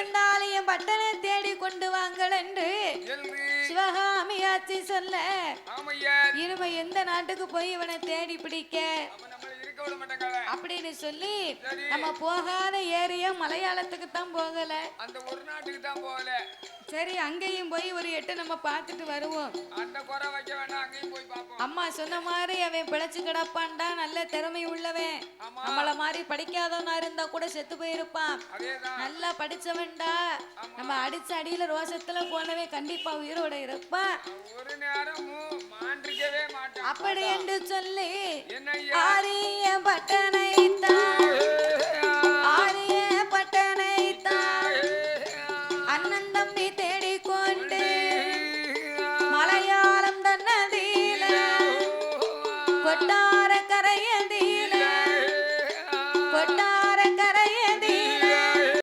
இருந்தாலும் என் பட்டனை தேடி கொண்டு வாங்கள் என்று சிவகாமி ஆட்சி சொல்ல இனிமே எந்த நாட்டுக்கு போய் இவனை தேடி பிடிக்க? அப்படின்னு சொல்லி. நம்ம போகாத ஏரியா மலையாளத்துக்கு தான் போகல. அந்த ஒரு நாட்டுக்கு தான் போகல. சரி அங்கேயும் போய் ஒரு எட்டு நம்ம பார்த்துட்டு வருவோம். அந்த குறை வைக்க வேண்டாம் அங்கேயும் போய் பார்ப்போம். அம்மா சொன்ன மாதிரி அவன் பிழைச்சு கிடப்பான்டா நல்ல திறமை உள்ளவன். நம்மள மாதிரி படிக்காதவனா இருந்தா கூட செத்து போயிருப்பான். நல்லா படிச்சவன்டா. நம்ம அடிச்ச அடியில ரோசத்துல போனவன் கண்டிப்பா உயிரோட இருப்பான். ஒரு அப்படி என்று சொல்லி ஆரிய பட்டனை அண்ணன் தம்பி தேடி